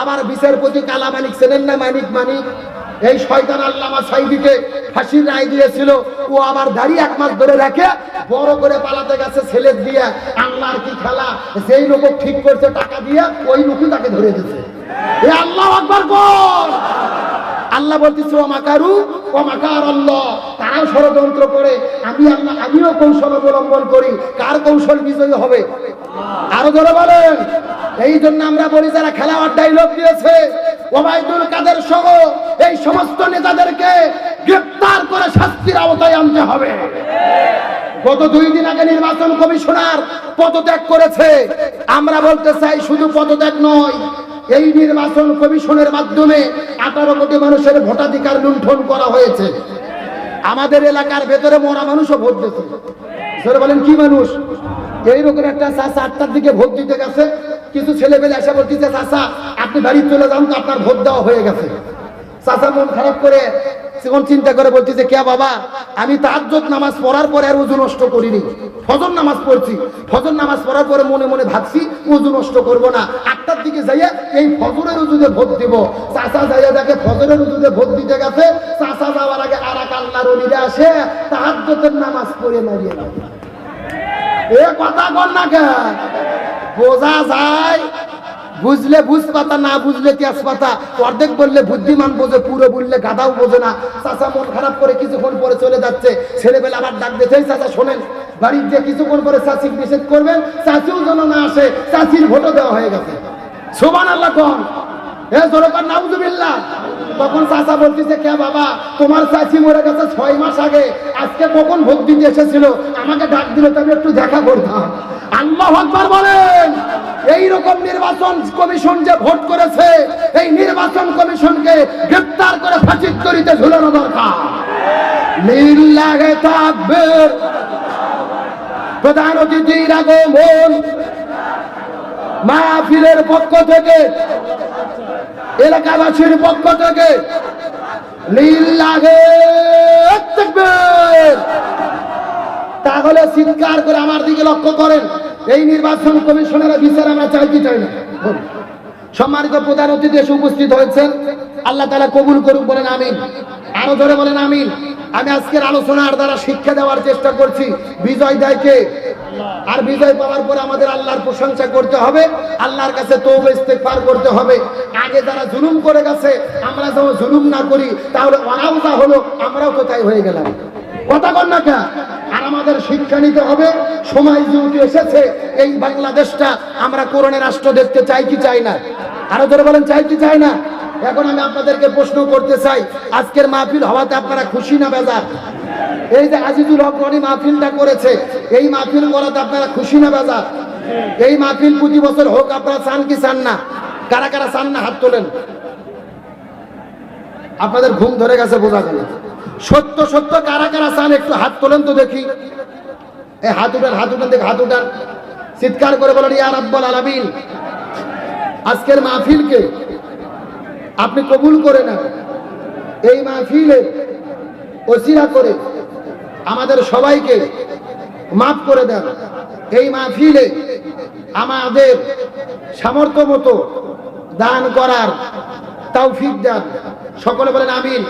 আবার বিচারপতি কালা মানিক, চেনেন না মানিক মানিক? এই শয়তান আল্লামা সাইদিকে ফাঁসির রায় দিয়েছিল। ও আবার দাড়ি এক মাস ধরে রাখে বড় করে পালাতে গেছে ছেলে দিয়ে। আল্লাহর কি খেলা? যেই লোক ঠিক করছে, টাকা দিয়ে ওই লোকই তাকে ধরে দিয়েছে। আল্লাহ আকবার বল! আল্লাহ বলতেছে ও মাকারু ও মাকার আল্লাহ তারাও ষড়যন্ত্র করে। আমি আল্লাহ, আমিও কৌশল অবলম্বন করি। কার কৌশল বিজয়ী হবে? আরও ধরে বলেন। এই জন্য আমরা বলি, যারা খেলাওয়ার ডাইলগ দিয়েছে, ওবায়দুল কাদের সহ এই সমস্ত নেতাদেরকে গ্রেপ্তার করে শাস্তির আওতায় আনতে হবে। গত দুই দিন আগে নির্বাচন কমিশনার পদত্যাগ করেছে। আমরা বলতে চাই, শুধু পদত্যাগ নয়, এই নির্বাচন কমিশনের মাধ্যমে আঠারো কোটি মানুষের ভোটাধিকার লুণ্ঠন করা হয়েছে। আমাদের এলাকার ভেতরে মরা মানুষও ভোট দিতে বলেন, কি মানুষ? এইরকম একটা চাষা আটটার দিকে ভোট দিতে গেছে, কিছু ছেলে পেলে এসে বলতেছে চাষা আপনি বাড়ি চলে যান তো আপনার ভোট দেওয়া হয়ে গেছে। চাষা মন খারাপ করে চিন্তা করে বলতেছে, কে বাবা, আমি তাজ্জত নামাজ পড়ার পরে আর উজু নষ্ট করিনি। ফজর নামাজ পড়ছি। ফজর নামাজ পড়ার পরে মনে মনে ভাবছি, উজু নষ্ট করব না। আটটার দিকে যাইয়া এই ফজরের উজুতে ভোট দিব। চাষা যাইয়া দেখে ফজরের উজুতে ভোট দিতে গেছে। চাষা যাওয়ার আগে আর এক আল্লাহর আসে তাহাজ্জতের নামাজ পড়ে মারিয়ে দেয় এ কথা কর না কেন বোঝা যায়, বুঝলে বুঝ পাতা না বুঝলে তেজ পাতা অর্ধেক বললে বুদ্ধিমান বোঝে, পুরো বললে গাধাও বোঝে না। চাচা মন খারাপ করে কিছুক্ষণ পরে চলে যাচ্ছে। ছেলেবেলা আবার ডাক দিয়েছে চাচা শোনেন, বাড়ির যে কিছুক্ষণ পরে চাষি নিষেধ করবেন, চাচিও যেন না আসে, চাচির ভোটও দেওয়া হয়ে গেছে। সোমান আল্লাহ কন। এ জোরকার নাউজুবিল্লাহ। তখন চাচা বলতেছে, কে বাবা, তোমার চাচি মরে গেছে ছয় মাস আগে। আজকে কখন ভোট দিতে এসেছিল? আমাকে ডাক দিলে আমি একটু দেখা করতাম। আল্লাহ আকবার বলেন এই রকম নির্বাচন কমিশন যে ভোট করেছে, এই নির্বাচন কমিশনকে গ্রেপ্তার করে ঝুলানো দরকার। তাকবীর। প্রধান অতিথির আগমন। মাহফিলের পক্ষ থেকে এলাকাবাসীর পক্ষ থেকে তাহলে চিৎকার করে আমার দিকে লক্ষ্য করেন। এই নির্বাচন কমিশনের বিচার আমরা চাইতে চাই না? সম্মানিত প্রধান অতিথি এসে উপস্থিত হয়েছেন। আল্লাহ তালা কবুল করুক বলেন, আমিন। আরও ধরে বলেন, আমিন। আমি আজকের আলোচনার দ্বারা শিক্ষা দেওয়ার চেষ্টা করছি। বিজয় দেয়কে। আর বিজয় পাওয়ার পরে আমাদের আল্লাহর প্রশংসা করতে হবে। আল্লাহর কাছে তৌব, ইস্তেগফার করতে হবে। আগে যারা জুলুম করে গেছে, আমরা যেমন জুলুম না করি, তাহলে ওরাও হলো, আমরাও তো তাই হয়ে গেলাম? কথা কর না কে? আর আমাদের শিক্ষা নিতে হবে। সময় যেহেতু এসেছে, এই বাংলাদেশটা আমরা করোনা রাষ্ট্র দেখতে চাই কি চাই না? আরও ধরে বলেন, চাই কি চাই না? এখন আমি আপনাদেরকে প্রশ্ন করতে চাই, আজকের মাহফিল হওয়াতে আপনারা খুশি না বেজার? এই যে আজিজুল হক রনি মাহফিলটা করেছে, এই মাহফিল করাতে আপনারা খুশি না বেজার? এই মাহফিল প্রতি বছর হোক, আপনারা চান কি চান না? কারা কারা চান না হাত তোলেন? আপনাদের ঘুম ধরে গেছে, বোঝা গেল। সত্য সত্য, কারা কারা চান একটু হাত তোলেন তো দেখি। এই হাত উঠান হাত উঠান, দেখি, হাত উঠান। চিৎকার করে বলেন, ইয়া রাব্বাল আলামিন। আজকের মাহফিলকে আপনি কবুল করে নেন। এই মাহফিলে ওসিরা করে আমাদের সবাইকে মাফ করে দেন। এই মাহফিলে আমাদের সামর্থ্য মতো দান করার তাও তৌফিক দেন। সকলে বলেন আমিন।